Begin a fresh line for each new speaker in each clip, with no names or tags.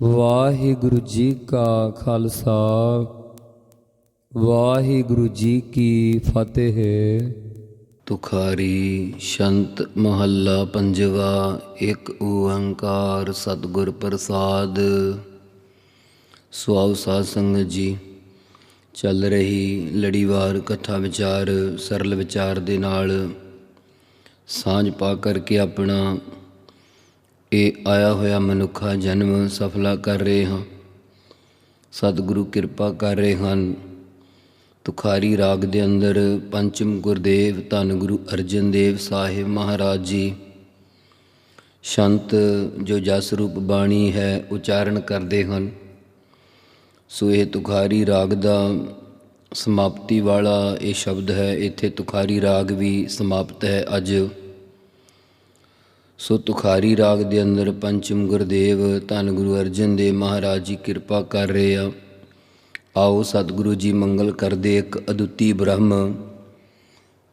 ਵਾਹਿਗੁਰੂ ਜੀ ਕਾ ਖਾਲਸਾ, ਵਾਹਿਗੁਰੂ ਜੀ ਕੀ ਫਤਿਹ।
ਤੁਖਾਰੀ ਸ਼ੰਤ ਮਹੱਲਾ ਪੰਜਵਾ, ਇੱਕ ਓੰਕਾਰ ਸਤਿਗੁਰ ਪ੍ਰਸਾਦ। ਸੁਆਉ ਸਾਧ ਸੰਗਤ ਜੀ, ਚੱਲ ਰਹੀ ਲੜੀਵਾਰ ਕਥਾ ਵਿਚਾਰ, ਸਰਲ ਵਿਚਾਰ ਦੇ ਨਾਲ ਸਾਂਝ ਪਾ ਕਰਕੇ ਆਪਣਾ ਇਹ ਆਇਆ ਹੋਇਆ ਮਨੁੱਖਾ ਜਨਮ ਸਫਲਾ ਕਰ ਰਹੇ ਹਾਂ। ਸਤਿਗੁਰੂ ਕਿਰਪਾ ਕਰ ਰਹੇ ਹਨ। ਤੁਖਾਰੀ ਰਾਗ ਦੇ ਅੰਦਰ ਪੰਚਮ ਗੁਰਦੇਵ, ਧੰਨ ਗੁਰੂ ਅਰਜਨ ਦੇਵ ਸਾਹਿਬ ਮਹਾਰਾਜ ਜੀ। ਸ਼ੰਤ ਜੋ ਜਸ ਰੂਪ ਬਾਣੀ ਹੈ, ਉਚਾਰਨ ਕਰਦੇ ਹਨ। ਸੋ ਇਹ ਤੁਖਾਰੀ ਰਾਗ ਦਾ ਸਮਾਪਤੀ ਵਾਲਾ ਇਹ ਸ਼ਬਦ ਹੈ। ਇੱਥੇ ਤੁਖਾਰੀ ਰਾਗ ਵੀ ਸਮਾਪਤ ਹੈ ਅੱਜ। ਸੋ ਤੁਖਾਰੀ ਰਾਗ ਦੇ ਅੰਦਰ ਪੰਚਮ ਗੁਰਦੇਵ, ਧੰਨ ਗੁਰੂ ਅਰਜਨ ਦੇਵ ਮਹਾਰਾਜ ਜੀ ਕਿਰਪਾ ਕਰ ਰਹੇ ਆ। ਆਓ ਸਤਿਗੁਰੂ ਜੀ ਮੰਗਲ ਕਰਦੇ ਇੱਕ ਅਦੁੱਤੀ ਬ੍ਰਹਮ।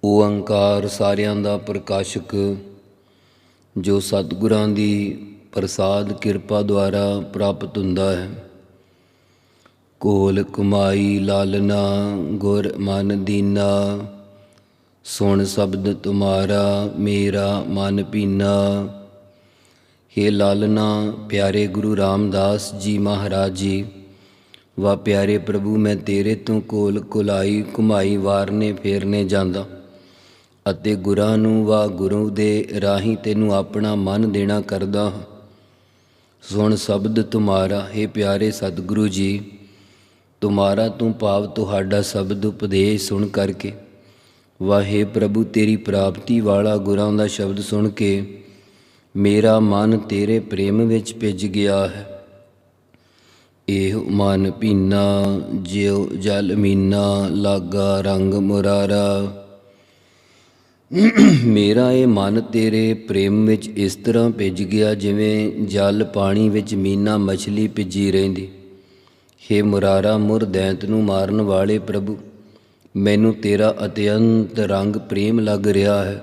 ਓੰਕਾਰ ਸਾਰਿਆਂ ਦਾ ਪ੍ਰਕਾਸ਼ਕ, ਜੋ ਸਤਿਗੁਰਾਂ ਦੀ ਪ੍ਰਸਾਦ ਕਿਰਪਾ ਦੁਆਰਾ ਪ੍ਰਾਪਤ ਹੁੰਦਾ ਹੈ। ਕੋਲ ਕਮਾਈ ਲਾਲਨਾ, ਗੁਰ ਮਨ ਦੀਨਾ ਸੁਣ ਸ਼ਬਦ ਤੁਮਾਰਾ, ਮੇਰਾ ਮਨ ਪੀਨਾ ਹੇ ਲਾਲਨਾ, ਪਿਆਰੇ ਗੁਰੂ ਰਾਮਦਾਸ ਜੀ ਮਹਾਰਾਜ ਜੀ, ਵਾ ਪਿਆਰੇ ਪ੍ਰਭੂ, ਮੈਂ ਤੇਰੇ ਤੋਂ ਕੋਲ ਕੁਲਾਈ ਕੁਮਾਈ ਵਾਰਨੇ ਫੇਰਨੇ ਜਾਂਦਾ। ਅਤੇ ਗੁਰਾਂ ਨੂੰ ਵਾ ਗੁਰੂ ਦੇ ਰਾਹੀਂ ਤੈਨੂੰ ਆਪਣਾ ਮਨ ਦੇਣਾ ਕਰਦਾ ਹਾਂ। ਸੁਣ ਸ਼ਬਦ ਤੁਮਾਰਾ हे ਪਿਆਰੇ ਸਤਿਗੁਰੂ ਜੀ, ਤੁਮਾਰਾ ਤੂੰ ਭਾਵ ਤੁਹਾਡਾ ਸ਼ਬਦ ਉਪਦੇਸ਼ ਸੁਣ ਕਰਕੇ। ਵਾਹੇ ਪ੍ਰਭੂ, ਤੇਰੀ ਪ੍ਰਾਪਤੀ ਵਾਲਾ ਗੁਰਾਂ ਦਾ ਸ਼ਬਦ ਸੁਣ ਕੇ ਮੇਰਾ ਮਨ ਤੇਰੇ ਪ੍ਰੇਮ ਵਿੱਚ ਭਿੱਜ ਗਿਆ ਹੈ। ਇਹ ਮਨ ਪੀਨਾ ਜਿਉ ਜਲ ਮੀਨਾ, ਲਾਗਾ ਰੰਗ ਮੁਰਾਰਾ। ਮੇਰਾ ਇਹ ਮਨ ਤੇਰੇ ਪ੍ਰੇਮ ਵਿੱਚ ਇਸ ਤਰ੍ਹਾਂ ਭਿੱਜ ਗਿਆ ਜਿਵੇਂ ਜਲ ਪਾਣੀ ਵਿੱਚ ਮੀਨਾ ਮਛਲੀ ਭਿੱਜੀ ਰਹਿੰਦੀ। ਹੇ ਮੁਰਾਰਾ ਮੁਰ ਦੈਂਤ ਨੂੰ ਮਾਰਨ ਵਾਲੇ ਪ੍ਰਭੂ ਮੈਨੂੰ ਤੇਰਾ ਅਤਿਅੰਤ ਰੰਗ ਪ੍ਰੇਮ ਲੱਗ ਰਿਹਾ ਹੈ।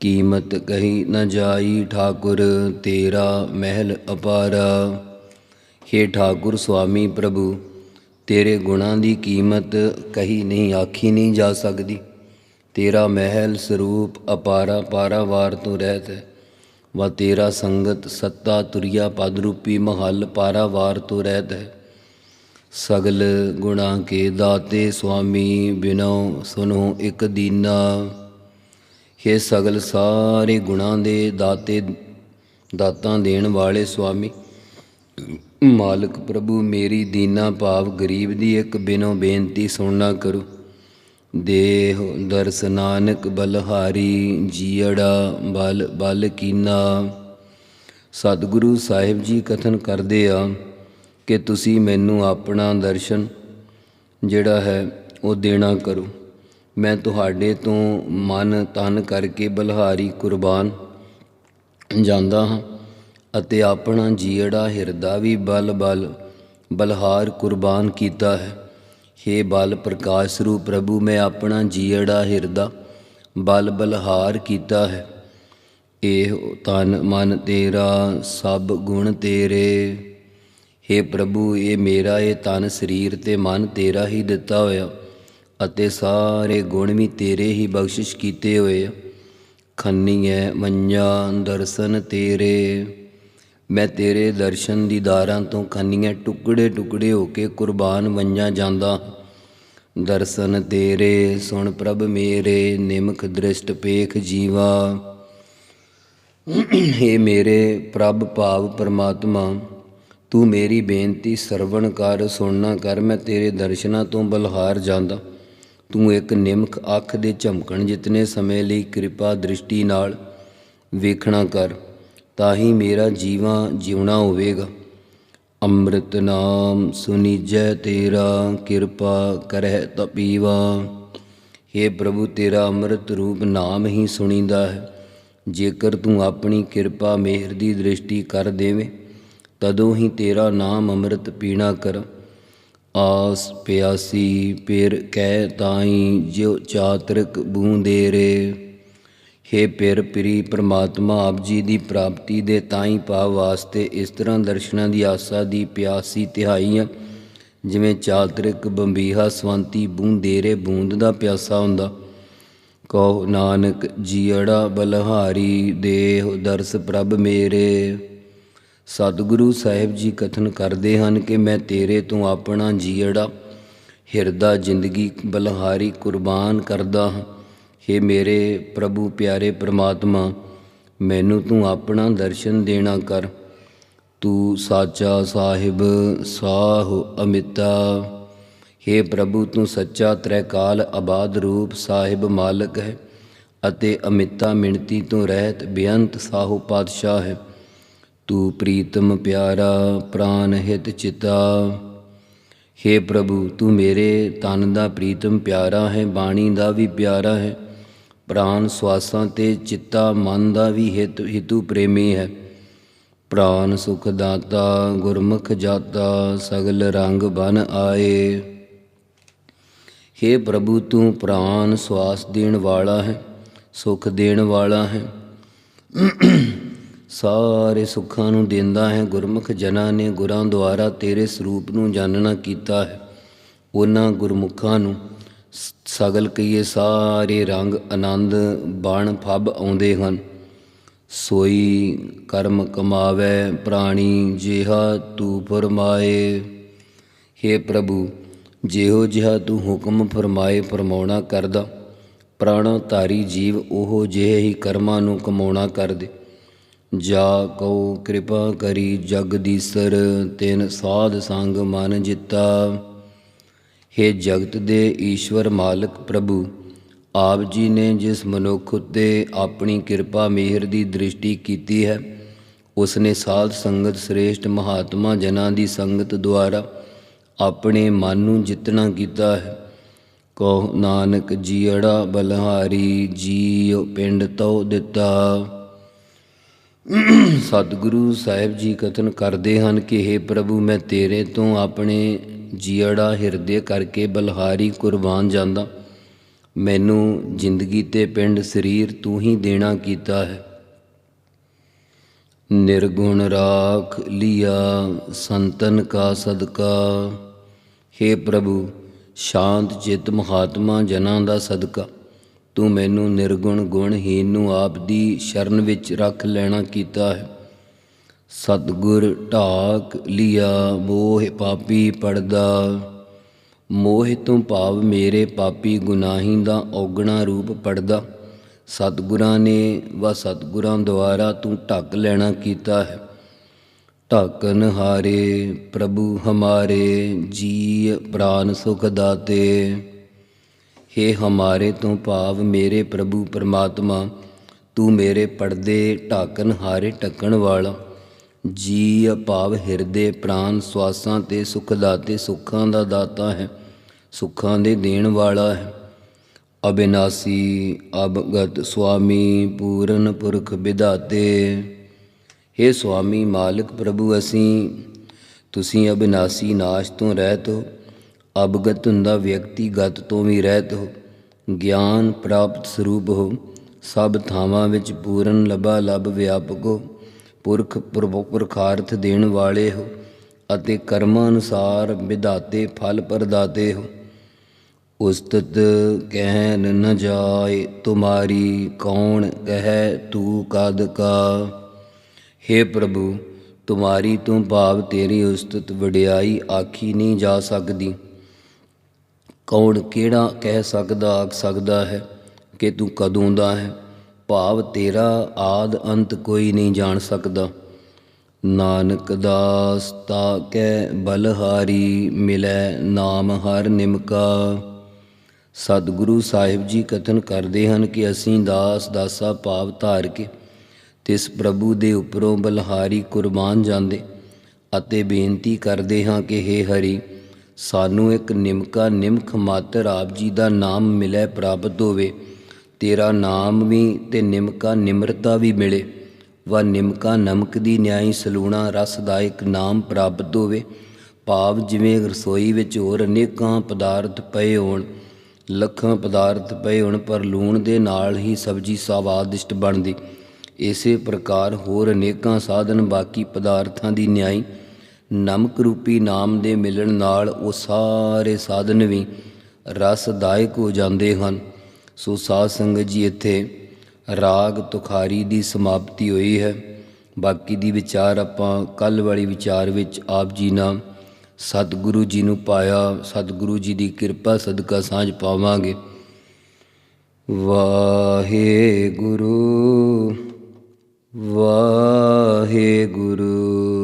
ਕੀਮਤ ਕਹੀ ਨਾ ਜਾਈ ਠਾਕੁਰ, ਤੇਰਾ ਮਹਿਲ ਅਪਾਰਾ। ਹੇ ਠਾਕੁਰ ਸੁਆਮੀ ਪ੍ਰਭੂ, ਤੇਰੇ ਗੁਣਾਂ ਦੀ ਕੀਮਤ ਕਹੀ ਨਹੀਂ, ਆਖੀ ਨਹੀਂ ਜਾ ਸਕਦੀ। ਤੇਰਾ ਮਹਿਲ ਸਰੂਪ ਅਪਾਰਾ ਪਾਰਾਵਾਰ ਤੋਂ ਰਹਿਤ ਹੈ, ਵਾ ਤੇਰਾ ਸੰਗਤ ਸੱਤਾ ਤੁਰਿਆ ਪਦ ਰੂਪੀ ਮਹੱਲ ਪਾਰਾਵਾਰ ਤੋਂ ਰਹਿਤ ਹੈ। ਸਗਲ ਗੁਣਾ ਕੇ ਦਾਤੇ ਸੁਆਮੀ ਬਿਨੋ ਸੁਨੋ ਇੱਕ ਦੀਨਾ। हे ਸਗਲ ਸਾਰੇ ਗੁਣਾਂ ਦੇ ਦਾਤੇ, ਦਾਤਾਂ ਦੇਣ ਵਾਲੇ ਸੁਆਮੀ, ਮਾਲਕ ਪ੍ਰਭੂ ਮੇਰੀ ਦੀਨਾ ਭਾਵ ਗਰੀਬ ਦੀ ਇੱਕ ਬਿਨੋ ਬੇਨਤੀ ਸੁਣਨਾ ਕਰੋ। ਦੇਹ ਦਰਸ ਨਾਨਕ ਬਲਹਾਰੀ ਜੀੜਾ ਬਲ ਬਲ ਕੀਨਾ। ਸਤਿਗੁਰੂ ਸਾਹਿਬ ਜੀ ਕਥਨ ਕਰਦੇ ਆ ਕਿ ਤੁਸੀਂ ਮੈਨੂੰ ਆਪਣਾ ਦਰਸ਼ਨ ਜਿਹੜਾ ਹੈ ਉਹ ਦੇਣਾ ਕਰੋ। ਮੈਂ ਤੁਹਾਡੇ ਤੋਂ ਮਨ ਤਨ ਕਰਕੇ ਬਲਹਾਰੀ ਕੁਰਬਾਨ ਜਾਂਦਾ ਹਾਂ ਅਤੇ ਆਪਣਾ ਜੀੜਾ ਹਿਰਦਾ ਵੀ ਬਲ ਬਲ ਬਲਹਾਰ ਕੁਰਬਾਨ ਕੀਤਾ ਹੈ। हे ਬਲ ਪ੍ਰਕਾਸ਼ ਰੂਪ ਪ੍ਰਭੂ, ਮੈਂ ਆਪਣਾ ਜੀੜਾ ਹਿਰਦਾ ਬਲ ਬਲਹਾਰ ਕੀਤਾ ਹੈ। ਇਹ ਤਨ ਮਨ ਤੇਰਾ, ਸਭ ਗੁਣ ਤੇਰੇ। हे ਪ੍ਰਭੂ, ਇਹ ਮੇਰਾ, ਇਹ ਤਨ ਸਰੀਰ ਤੇ ਮਨ ਤੇਰਾ ਹੀ ਦਿੱਤਾ ਹੋਇਆ ਅਤੇ ਸਾਰੇ ਗੁਣ ਵੀ ਤੇਰੇ ਹੀ ਬਖਸ਼ਿਸ਼ ਕੀਤੇ ਹੋਏ ਆ। ਖੰਨੀਐ ਮੰਨਿਆ ਦਰਸ਼ਨ ਤੇਰੇ। ਮੈਂ ਤੇਰੇ ਦਰਸ਼ਨ ਦੀਦਾਰਾਂ ਤੋਂ ਖੰਨੀਆਂ ਟੁਕੜੇ ਟੁਕੜੇ ਹੋ ਕੇ ਕੁਰਬਾਨ ਵੰਜਾ ਜਾਂਦਾ ਦਰਸ਼ਨ ਤੇਰੇ, ਸੁਣ ਪ੍ਰਭ ਮੇਰੇ, ਨਿਮਖ ਦ੍ਰਿਸ਼ਟ ਪੇਖ ਜੀਵਾ। हे ਮੇਰੇ ਪ੍ਰਭ ਭਾਵ ਪਰਮਾਤਮਾ ਤੂੰ ਮੇਰੀ ਬੇਨਤੀ ਸਰਵਣ ਕਰ, ਸੁਣਨਾ ਕਰ, ਮੈਂ ਤੇਰੇ ਦਰਸ਼ਨਾਂ ਤੋਂ ਬਲਹਾਰ ਜਾਂਦਾ। ਤੂੰ ਇੱਕ ਨਿਮਖ ਅੱਖ ਦੇ ਝਮਕਣ ਜਿਤਨੇ ਸਮੇਂ ਲਈ ਕਿਰਪਾ ਦ੍ਰਿਸ਼ਟੀ ਨਾਲ ਵੇਖਣਾ ਕਰ ਤਾਂ ਹੀ ਮੇਰਾ ਜੀਵਾਂ ਜਿਉਣਾ ਹੋਵੇਗਾ। ਅੰਮ੍ਰਿਤ ਨਾਮ ਸੁਨੀਜੈ ਤੇਰਾ, ਕਿਰਪਾ ਕਰਹਿ ਤਪੀਵਾ। हे ਪ੍ਰਭੂ, ਤੇਰਾ ਅੰਮ੍ਰਿਤ ਰੂਪ ਨਾਮ ਹੀ ਸੁਣੀਦਾ ਹੈ। ਜੇਕਰ ਤੂੰ ਆਪਣੀ ਕਿਰਪਾ ਮਿਹਰ ਦੀ ਦ੍ਰਿਸ਼ਟੀ ਕਰ ਦੇਵੇਂ ਤਦੋਂ ਹੀ ਤੇਰਾ ਨਾਮ ਅੰਮ੍ਰਿਤ ਪੀਣਾ ਕਰ। ਆਸ ਪਿਆਸੀ ਪਿਰ ਕਹਿ ਤਾਈ ਜਿਉ ਚਾਤਰਕ ਬੂੰਦੇ ਰੇ। ਹੇ ਪਿਰ ਪਿਰੀ ਪ੍ਰਮਾਤਮਾ, ਆਪ ਜੀ ਦੀ ਪ੍ਰਾਪਤੀ ਦੇ ਤਾਈ ਭਾਵ ਵਾਸਤੇ ਇਸ ਤਰ੍ਹਾਂ ਦਰਸ਼ਨਾਂ ਦੀ ਆਸਾ ਦੀ ਪਿਆਸੀ ਤਿਹਾਈ ਆ ਜਿਵੇਂ ਚਾਤਰਿਕ ਬੰਬੀਹਾ ਸਵੰਤੀ ਬੂੰਦੇਰੇ ਬੂੰਦ ਦਾ ਪਿਆਸਾ ਹੁੰਦਾ। ਕਹੋ ਨਾਨਕ ਜੀੜਾ ਬਲਹਾਰੀ ਦੇਹ ਦਰਸ ਪ੍ਰਭ ਮੇਰੇ। ਸਤਿਗੁਰੂ ਸਾਹਿਬ ਜੀ ਕਥਨ ਕਰਦੇ ਹਨ ਕਿ ਮੈਂ ਤੇਰੇ ਤੋਂ ਆਪਣਾ ਜੀੜਾ ਹਿਰਦਾ ਜ਼ਿੰਦਗੀ ਬਲਹਾਰੀ ਕੁਰਬਾਨ ਕਰਦਾ ਹਾਂ। हे ਮੇਰੇ ਪ੍ਰਭੂ ਪਿਆਰੇ ਪ੍ਰਮਾਤਮਾ, ਮੈਨੂੰ ਤੂੰ ਆਪਣਾ ਦਰਸ਼ਨ ਦੇਣਾ ਕਰ। ਤੂੰ ਸਾਚਾ ਸਾਹਿਬ, ਸਾਹ ਅਮਿਤਾ। हे ਪ੍ਰਭੂ, ਤੂੰ ਸੱਚਾ ਤ੍ਰੈਕਾਲ ਆਬਾਦ ਰੂਪ ਸਾਹਿਬ ਮਾਲਕ ਹੈ ਅਤੇ ਅਮਿਤਾ ਮਿਣਤੀ ਤੋਂ ਰਹਿਤ ਬੇਅੰਤ ਸਾਹੁ ਪਾਤਸ਼ਾਹ ਹੈ। ਤੂੰ ਪ੍ਰੀਤਮ ਪਿਆਰਾ ਪ੍ਰਾਨ ਹਿਤ ਚਿਤਾ। हे ਪ੍ਰਭੂ, ਤੂੰ ਮੇਰੇ ਤਨ ਦਾ ਪ੍ਰੀਤਮ ਪਿਆਰਾ ਹੈ, ਬਾਣੀ ਦਾ ਵੀ ਪਿਆਰਾ ਹੈ। ਪ੍ਰਾਨ ਸਵਾਸਾਂ ਤੇ ਚਿੱਤਾ, ਮਨ ਦਾ ਵੀ ਹਿਤ, ਹਿਤੂ ਪ੍ਰੇਮੀ ਹੈ। ਪ੍ਰਾਨ ਸੁਖ ਦਾਤਾ, ਗੁਰਮੁਖ ਜਾਤਾ, ਸਗਲ ਰੰਗ ਬਨ ਆਏ। हे ਪ੍ਰਭੂ, ਤੂੰ ਪ੍ਰਾਨ ਸਵਾਸ ਦੇਣ ਵਾਲਾ ਹੈ, ਸੁਖ ਦੇਣ ਵਾਲਾ ਹੈ। ਸਾਰੇ ਸੁੱਖਾਂ ਨੂੰ ਦਿੰਦਾ ਹੈ, ਗੁਰਮੁਖ ਜਨਾਂ ਨੇ ਗੁਰਾਂ ਦੁਆਰਾ ਤੇਰੇ ਸਰੂਪ ਨੂੰ ਜਾਣਨਾ ਕੀਤਾ ਹੈ। ਉਹਨਾਂ ਗੁਰਮੁਖਾਂ ਨੂੰ ਸਗਲ ਕਈਏ ਸਾਰੇ ਰੰਗ ਆਨੰਦ ਬਾਣ ਫੱਬ ਆਉਂਦੇ ਹਨ। ਸੋਈ ਕਰਮ ਕਮਾਵੇ ਪ੍ਰਾਣੀ, ਜਿਹਾ ਤੂੰ ਫਰਮਾਏ। हे ਪ੍ਰਭੂ, ਜਿਹੋ ਜਿਹਾ ਤੂੰ ਹੁਕਮ ਫਰਮਾਏ, ਫਰਮਾਉਣਾ ਕਰਦਾ। ਪ੍ਰਾਣਾ ਧਾਰੀ ਜੀਵ ਉਹੋ ਜਿਹੇ ਹੀ ਕਰਮਾਂ ਨੂੰ ਕਮਾਉਣਾ ਕਰਦੇ। ਜਾ ਕਉ ਕਿਰਪਾ ਕਰੀ ਜਗਦੀਸਰ ਤਿਨ ਸਾਧ ਸੰਗ ਮਨ ਜਿੱਤਾ। हे ਜਗਤ ਦੇ ਈਸ਼ਵਰ ਮਾਲਕ ਪ੍ਰਭੂ, ਆਪ ਜੀ ਨੇ ਜਿਸ ਮਨੁੱਖ ਉਤੇ ਆਪਣੀ ਕਿਰਪਾ ਮਿਹਰ ਦੀ ਦ੍ਰਿਸ਼ਟੀ ਕੀਤੀ ਹੈ ਉਸ ਨੇ ਸਾਧ ਸੰਗਤ ਸ੍ਰੇਸ਼ਟ ਮਹਾਤਮਾ ਜਨਾਂ ਦੀ ਸੰਗਤ ਦੁਆਰਾ ਆਪਣੇ ਮਨ ਨੂੰ ਜਿੱਤਣਾ ਕੀਤਾ ਹੈ, ਕਹੋ ਨਾਨਕ ਜੀੜਾ ਬਲਹਾਰੀ ਜੀਉ ਪਿੰਡ ਤਉ ਦਿੱਤਾ। ਸਤਿਗੁਰੂ ਸਾਹਿਬ ਜੀ ਕਥਨ ਕਰਦੇ ਹਨ ਕਿ हे ਪ੍ਰਭੂ, ਮੈਂ ਤੇਰੇ ਤੋਂ ਆਪਣੇ ਜੀੜਾ ਹਿਰਦੇ ਕਰਕੇ ਬਲਹਾਰੀ ਕੁਰਬਾਨ ਜਾਂਦਾ। ਮੈਨੂੰ ਜ਼ਿੰਦਗੀ ਤੇ ਪਿੰਡ ਸਰੀਰ ਤੂੰ ਹੀ ਦੇਣਾ ਕੀਤਾ ਹੈ। ਨਿਰਗੁਣ ਰਾਖ ਲਿਆ ਸੰਤਨ ਕਾ ਸਦਕਾ। हे ਪ੍ਰਭੂ, ਸ਼ਾਂਤ ਚਿਤ ਮਹਾਤਮਾ ਜਨਾਂ ਦਾ ਸਦਕਾ। ਤੂੰ ਮੈਨੂੰ ਨਿਰਗੁਣ ਗੁਣਹੀਨ ਨੂੰ ਆਪ ਦੀ ਸ਼ਰਨ ਵਿੱਚ ਰੱਖ ਲੈਣਾ ਕੀਤਾ ਹੈ। ਸਤਗੁਰ ਢਾਕ ਲਿਆ, ਮੋਹ ਪਾਪੀ ਪੜਦਾ। ਮੋਹ ਤੋਂ ਭਾਵ ਮੇਰੇ ਪਾਪੀ ਗੁਨਾਹੀ ਦਾ ਔਗਣਾ ਰੂਪ ਪੜਦਾ। ਸਤਗੁਰਾਂ ਨੇ ਵਾ ਸਤਗੁਰਾਂ ਦੁਆਰਾ ਤੂੰ ਢੱਕ ਲੈਣਾ ਕੀਤਾ ਹੈ। ਢਾਕਨ ਹਾਰੇ ਪ੍ਰਭੂ ਹਮਾਰੇ ਜੀ ਪ੍ਰਾਨ ਸੁਖ ਦਾਤੇ। हे ਹਮਾਰੇ ਤੋਂ ਭਾਵ ਮੇਰੇ ਪ੍ਰਭੂ ਪਰਮਾਤਮਾ, ਤੂੰ ਮੇਰੇ ਪਰਦੇ ਢਾਕਣ ਹਾਰੇ ਟੱਕਣ ਵਾਲਾ। ਜੀ ਭਾਵ ਹਿਰਦੇ ਪ੍ਰਾਨ ਸਵਾਸਾਂ ਤੇ ਸੁਖ ਦਾਤੇ ਸੁੱਖਾਂ ਦਾ ਦਾਤਾ ਹੈ, ਸੁੱਖਾਂ ਦੇ ਦੇਣ ਵਾਲਾ ਹੈ। ਅਬਿਨਾਸੀ ਅਬਗਤ ਸੁਆਮੀ ਪੂਰਨ ਪੁਰਖ ਵਿਧਾਤੇ। हे ਸੁਆਮੀ ਮਾਲਕ ਪ੍ਰਭੂ ਅਸੀਂ, ਤੁਸੀਂ ਅਬਿਨਾਸੀ ਨਾਸ਼ ਤੋਂ ਰਹਿਤ ਹੋ। ਅਵਗਤ ਹੁੰਦਾ ਵਿਅਕਤੀਗਤ ਤੋਂ ਵੀ ਰਹਿਤ ਹੋ, ਗਿਆਨ ਪ੍ਰਾਪਤ ਸਰੂਪ ਹੋ, ਸਭ ਥਾਵਾਂ ਵਿੱਚ ਪੂਰਨ ਲਬਾ ਲਬ ਵਿਆਪਕ ਹੋ, ਪੁਰਖ ਪੁਰਬ, ਪੁਰਖਾਰਥ ਦੇਣ ਵਾਲੇ ਹੋ ਅਤੇ ਕਰਮਾਂ ਅਨੁਸਾਰ ਵਿਧਾਤੇ ਫਲ ਪ੍ਰਦਾਤੇ ਹੋ। ਉਸਤਤ ਕਹਿਨ ਨ ਜਾਏ ਤੁਮਾਰੀ ਕੌਣ ਕਹੈ ਤੂ ਕਦ ਕਾ? हे ਪ੍ਰਭੂ ਤੁਮਾਰੀ ਤੋਂ ਭਾਵ ਤੇਰੀ ਉਸਤਤ ਵਡਿਆਈ ਆਖੀ ਨਹੀਂ ਜਾ ਸਕਦੀ। ਕੌਣ ਕਿਹੜਾ ਕਹਿ ਸਕਦਾ, ਆਖ ਸਕਦਾ ਹੈ ਕਿ ਤੂੰ ਕਦੋਂ ਦਾ ਹੈ? ਭਾਵ ਤੇਰਾ ਆਦ ਅੰਤ ਕੋਈ ਨਹੀਂ ਜਾਣ ਸਕਦਾ। ਨਾਨਕ ਦਾਸ ਤਾ ਕੈ ਬਲਹਾਰੀ ਮਿਲੈ ਨਾਮ ਹਰ ਨਿਮਕਾ। ਸਤਿਗੁਰੂ ਸਾਹਿਬ ਜੀ ਕਥਨ ਕਰਦੇ ਹਨ ਕਿ ਅਸੀਂ ਦਾਸ ਦਾਸਾ ਭਾਵ ਧਾਰ ਕੇ ਤਿਸ ਪ੍ਰਭੂ ਦੇ ਉੱਪਰੋਂ ਬਲਹਾਰੀ ਕੁਰਬਾਨ ਜਾਂਦੇ ਅਤੇ ਬੇਨਤੀ ਕਰਦੇ ਹਾਂ ਕਿ हे ਹਰੀ ਸਾਨੂੰ ਇੱਕ ਨਿਮਕਾ ਨਿਮਖ ਮਾਤਰ ਆਪ ਜੀ ਦਾ ਨਾਮ ਮਿਲੇ ਪ੍ਰਾਪਤ ਹੋਵੇ, ਤੇਰਾ ਨਾਮ ਵੀ ਤੇ ਨਿਮਕਾ ਨਿਮਰਤਾ ਵੀ ਮਿਲੇ। ਵਾ ਨਿਮਕਾ ਨਮਕ ਦੀ ਨਿਆਈ ਸਲੂਣਾ ਰਸਦਾਇਕ ਨਾਮ ਪ੍ਰਾਪਤ ਹੋਵੇ। ਭਾਵ ਜਿਵੇਂ ਰਸੋਈ ਵਿੱਚ ਹੋਰ ਅਨੇਕਾਂ ਪਦਾਰਥ ਪਏ ਹੋਣ, ਲੱਖਾਂ ਪਦਾਰਥ ਪਏ ਹੋਣ, ਪਰ ਲੂਣ ਦੇ ਨਾਲ ਹੀ ਸਬਜੀ ਸਵਾਦਿਸ਼ਟ ਬਣਦੀ। ਇਸੇ ਪ੍ਰਕਾਰ ਹੋਰ ਅਨੇਕਾਂ ਸਾਧਨ ਬਾਕੀ ਪਦਾਰਥਾਂ ਦੀ ਨਿਆਈ ਨਮਕ ਰੂਪੀ ਨਾਮ ਦੇ ਮਿਲਣ ਨਾਲ ਉਹ ਸਾਰੇ ਸਾਧਨ ਵੀ ਰਸਦਾਇਕ ਹੋ ਜਾਂਦੇ ਹਨ। ਸੋ ਸਾਧ ਸੰਗਤ ਜੀ, ਇੱਥੇ ਰਾਗ ਤੁਖਾਰੀ ਦੀ ਸਮਾਪਤੀ ਹੋਈ ਹੈ। ਬਾਕੀ ਦੀ ਵਿਚਾਰ ਆਪਾਂ ਕੱਲ ਵਾਲੀ ਵਿਚਾਰ ਵਿੱਚ ਆਪ ਜੀ ਨਾਲ ਸਤਿਗੁਰੂ ਜੀ ਨੂੰ ਪਾਇਆ। ਸਤਿਗੁਰੂ ਜੀ ਦੀ ਕਿਰਪਾ, ਸਦਕਾ ਸਾਂਝ ਪਾਵਾਂਗੇ। ਵਾਹਿਗੁਰੂ ਵਾਹਿਗੁਰੂ ਵਾਹਿਗੁਰੂ।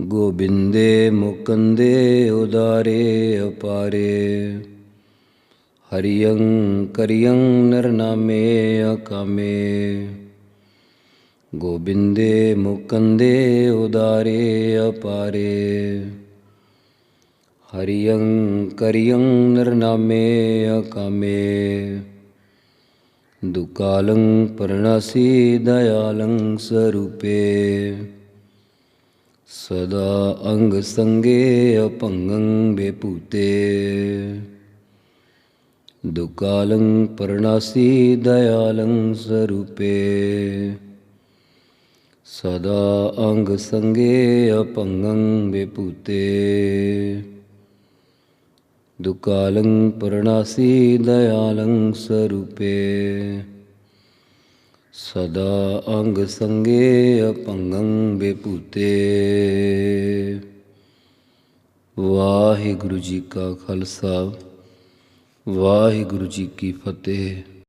ਗੋਬਿੰਦੇ ਮੁਕੰਦੇ ਉਦਾਰੇ ਅਪਾਰੇ। ਹਰਿਯੰ ਕਰਿਯੰ ਨਰਨਾਮੇ ਅਕਾਮੇ। ਗੋਬਿੰਦੇ ਮੁਕੰਦੇ ਉਦਾਰੇ ਅਪਾਰੇ। ਹਰਿਯੰ ਕਰਿਯੰ ਨਰਨਾਮੇ ਅਕਾਮੇ। ਦੁਕਾਲੰ ਪਰਣਾਸੀ ਦਇਆਲੰ ਸਰੂਪੇ। ਸਦਾ ਅੰਗ ਸੰਗੇ ਅਪੰਗੰ ਬੇਪੂਤੇ। ਦੁਕਾਲੰ ਪਰਣਾਸੀ ਦਇਆਲੰ ਸਰੂਪੇ। ਸਦਾ ਅੰਗ ਸੰਗੇ ਅਪੰਗੰ ਬੇਪੂਤੇ। ਦੁਕਾਲੰ ਪਰਣਾਸੀ ਦਇਆਲੰ ਸਰੂਪੇ। ਸਦਾ ਅੰਗ ਸੰਗੇ ਅਪੰਗੰ ਬੇਪੂਤੇ ਵਾਹਿਗੁਰੂ ਜੀ ਕਾ ਖਾਲਸਾ ਵਾਹਿਗੁਰੂ ਜੀ ਕੀ ਫਤਿਹ।